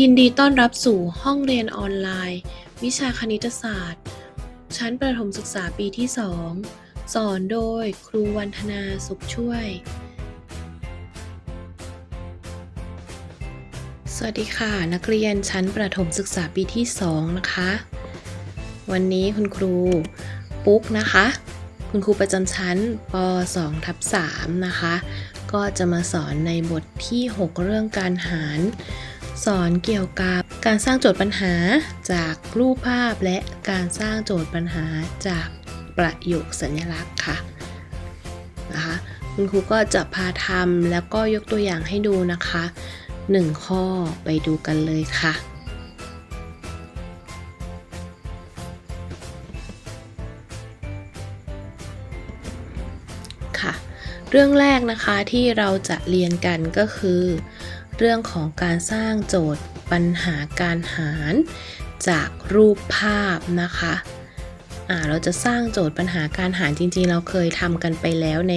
ยินดีต้อนรับสู่ห้องเรียนออนไลน์ วิชาคณิตศาสตร์ ชั้นประถมศึกษาปีที่ 2 สอนโดยครูวันธนาสุขช่วย สวัสดีค่ะ นักเรียนชั้นประถมศึกษาปีที่ 2 นะคะ วันนี้คุณครูปุ๊กนะคะ คุณครูประจำชั้นป 2 ทับ3นะคะ ก็จะมาสอนในบทที่ 6 เรื่องการหาร สอนเกี่ยวกับการสร้างโจทย์ปัญหาจากรูปภาพและการสร้างโจทย์ปัญหาจากประโยคสัญลักษณ์ค่ะนะคะคุณครูก็จะพาทำแล้วก็ยกตัวอย่างให้ดูนะคะ 1 ข้อไปดูกันเลยค่ะค่ะ เรื่องแรกนะคะที่เราจะเรียนกันก็คือ เรื่องของการสร้างโจทย์ปัญหาการหารจากรูปภาพนะคะเราจะสร้างโจทย์ปัญหาการหารจริงๆ เราเคยทำกันไปแล้วใน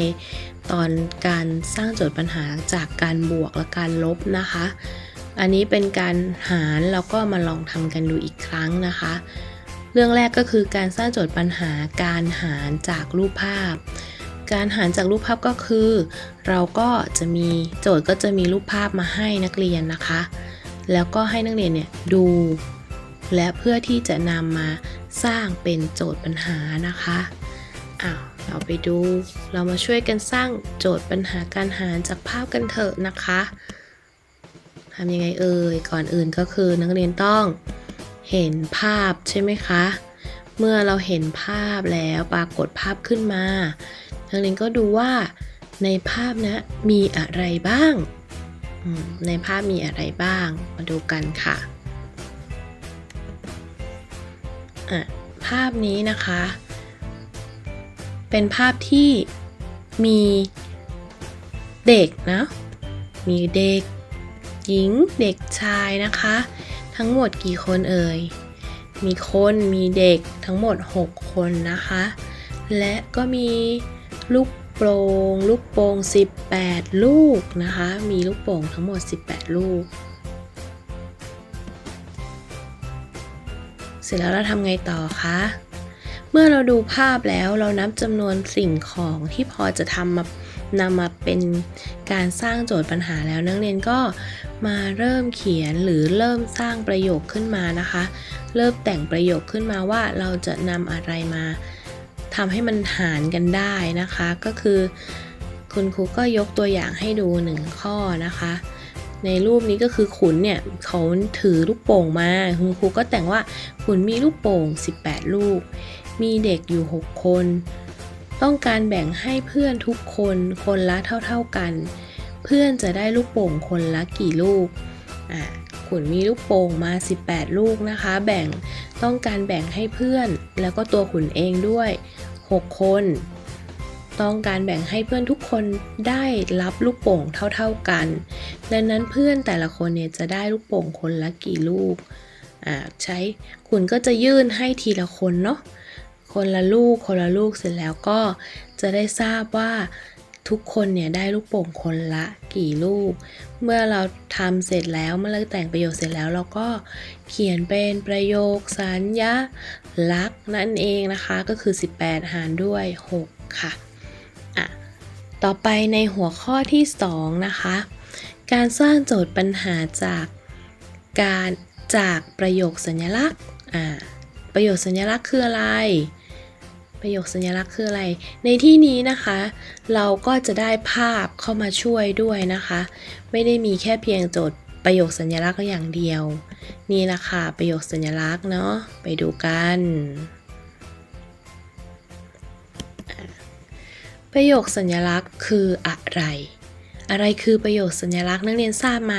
ตอนการสร้างโจทย์ปัญหาจากการบวกและการลบนะคะ อันนี้เป็นการหารแล้วก็มาลองทำกันดูอีกครั้งนะคะ เรื่องแรกก็คือการสร้างโจทย์ปัญหาการหารจากรูปภาพ การหารจากรูปภาพก็คือ เราก็จะมีโจทย์ก็จะมีรูปภาพมาให้นักเรียนนะคะ แล้วก็ให้นักเรียนเนี่ยดู และเพื่อที่จะนำมาสร้างเป็นโจทย์ปัญหานะคะอ้าวเราไปดู เรามาช่วยกันสร้างโจทย์ปัญหาการหารจากภาพกันเถอะนะคะทำยังไงเอ่ยก่อนอื่นก็คือนักเรียนต้องเห็นภาพใช่ไหมคะ เมื่อเราเห็นภาพแล้วปรากฏภาพขึ้นมา นักเรียนก็ดูว่าในภาพนะมีอะไรบ้าง ในภาพมีอะไรบ้าง มาดูกันค่ะอะ ภาพนี้นะคะ เป็นภาพที่มีเด็กนะ มีเด็กหญิงเด็กชายนะคะ ทั้งหมดกี่คนเอ่ย มีคนมีเด็กทั้งหมด 6 คนนะคะ และก็มี ลูกโป่งลูกโป่ง18 ลูกนะคะ มีลูกโป่งทั้งหมด 18 ลูก เสร็จแล้วเราทำไงต่อคะ เมื่อเราดูภาพแล้วเรานับจำนวนสิ่งของที่พอจะทำมานำมาเป็นการสร้างโจทย์ปัญหาแล้วนักเรียนก็มาเริ่มเขียนหรือเริ่มสร้างประโยคขึ้นมานะคะ เริ่มแต่งประโยคขึ้นมาว่าเราจะนำอะไรมา ทำให้มันหารกันได้นะคะ ก็คือ คุณครูก็ยกตัวอย่างให้ดูหนึ่งข้อนะคะ ในรูปนี้ก็คือขุนเนี่ยเขาถือลูกโป่งมา คุณครูก็แต่งว่าขุนมีลูกโป่ง 18 ลูก มีเด็กอยู่ 6 คน ต้องการแบ่งให้เพื่อนทุกคนคนละเท่า ๆกัน เพื่อนจะได้ลูกโป่งคนละกี่ลูกอ่าขุนมีลูกโป่งมา 18 ลูกนะคะ แบ่งต้องการแบ่งให้เพื่อนแล้วก็ตัวขุนเองด้วย 6 คน ต้องการแบ่งให้เพื่อนทุกคนได้รับลูกโป่งเท่าๆกัน ดังนั้นเพื่อนแต่ละคนเนี่ยจะได้ลูกโป่งคนละกี่ลูกใช้คุณก็จะยื่นให้ทีละคนเนาะคนละลูกคนละลูกเสร็จแล้วก็จะได้ทราบว่า ทุกคนเนี่ยได้ลูกโป่งคนละกี่ลูก เมื่อเราทำเสร็จแล้วเมื่อเราแต่งประโยคเสร็จแล้วเราก็เขียนเป็นประโยคสัญญาลักษณ์นั่นเองนะคะก็คือ 18 หารด้วย 6 ค่ะอะ ต่อไปในหัวข้อที่ 2 นะคะ การสร้างโจทย์ปัญหาจากการจากประโยคสัญลักษณ์อ่าประโยคสัญลักษณ์คืออะไร ประโยคสัญลักษณ์คืออะไร ในที่นี้นะคะ เราก็จะได้ภาพเข้ามาช่วยด้วยนะคะ ไม่ได้มีแค่เพียงโจทย์ประโยคสัญลักษณ์อย่างเดียว นี่แหละค่ะประโยคสัญลักษณ์เนาะไปดูกัน ประโยคสัญลักษณ์คืออะไร อะไรคือประโยคสัญลักษณ์นักเรียนทราบไหม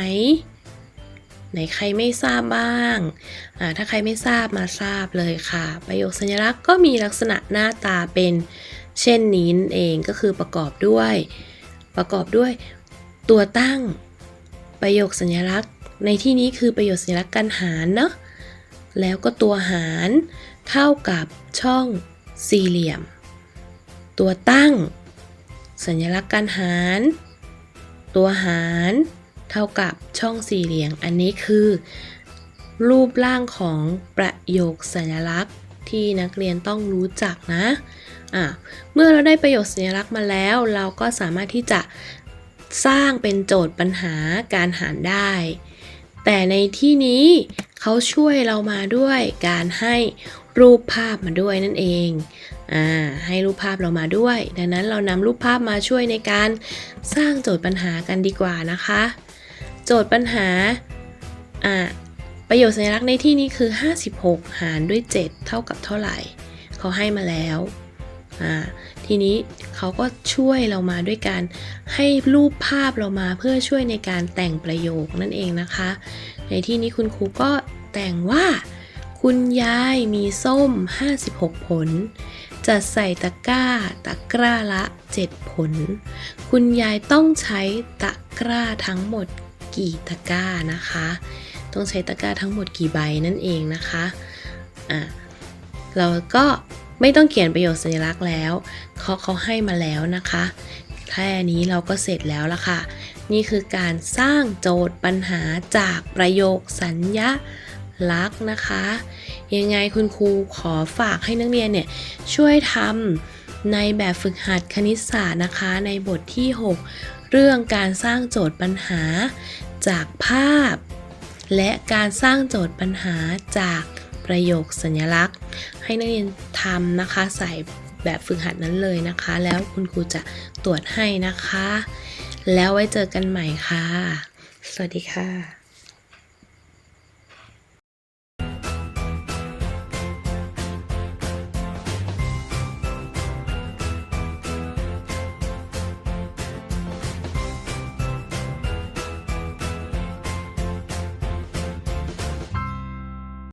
ไหนใครไม่ทราบบ้างถ้าใครไม่ทราบมาทราบเลยค่ะ ประโยคสัญลักษณ์ก็มีลักษณะหน้าตาเป็น เช่นนี้นเองก็คือประกอบด้วย ประกอบด้วย ตัวตั้ง ประโยคสัญลักษณ์ ในที่นี้คือประโยคสัญลักษณ์การหารเนาะแล้วก็ตัวหารเท่ากับช่องสี่เหลี่ยม ตัวตั้ง สัญลักษณ์การหาร ตัวหาร เท่ากับช่องสี่เหลี่ยม อันนี้คือ รูปร่างของประโยคสัญลักษณ์ที่นักเรียนต้องรู้จักนะะเมื่อเราได้ประโยคสัญลักษณ์มาแล้ว เราก็สามารถที่จะสร้างเป็นโจทย์ปัญหาการหารได้ แต่ในที่นี้เขาช่วยเรามาด้วยการให้รูปภาพมาด้วยนั่นเอง อ่า ให้รูปภาพเรามาด้วย ดังนั้นเรานำรูปภาพมาช่วยในการสร้างโจทย์ปัญหากันดีกว่านะคะ โจทย์ปัญหาอ่าประโยชน์สัญลักษณ์ในที่นี้คือ 56 หารด้วย 7 เท่ากับเท่าไหร่ เขาให้มาแล้วอ่าทีนี้เขาก็ช่วยเรามาด้วยการให้รูปภาพเรามาเพื่อช่วยในการแต่งประโยคนั่นเองนะคะ ในที่นี้คุณครูก็แต่งว่า คุณยายมีส้ม 56 ผลจะใส่ตะกร้าตะกร้าละ 7 ผล คุณยายต้องใช้ตะกร้าทั้งหมด กี่ตะกร้านะคะ ต้องใช้ตะกร้าทั้งหมดกี่ใบนั่นเองนะคะอะเราก็ไม่ต้องเขียนประโยคสัญลักษณ์แล้วเขาเขาให้มาแล้วนะคะแค่นี้เราก็เสร็จแล้วละค่ะ นี่คือการสร้างโจทย์ปัญหาจากประโยคสัญญลักษณ์นะคะ ยังไงคุณครูขอฝากให้นักเรียนเนี่ยช่วยทำในแบบฝึกหัดคณิตศาสตร์นะคะ ในบทที่ 6 เรื่องการสร้างโจทย์ปัญหา จากภาพ และการสร้างโจทย์ปัญหาจากประโยคสัญลักษณ์ ให้นักเรียนทำนะคะใส่แบบฝึกหัดนั้นเลยนะคะ แล้วคุณครูจะตรวจให้นะคะ แล้วไว้เจอกันใหม่ค่ะ สวัสดีค่ะ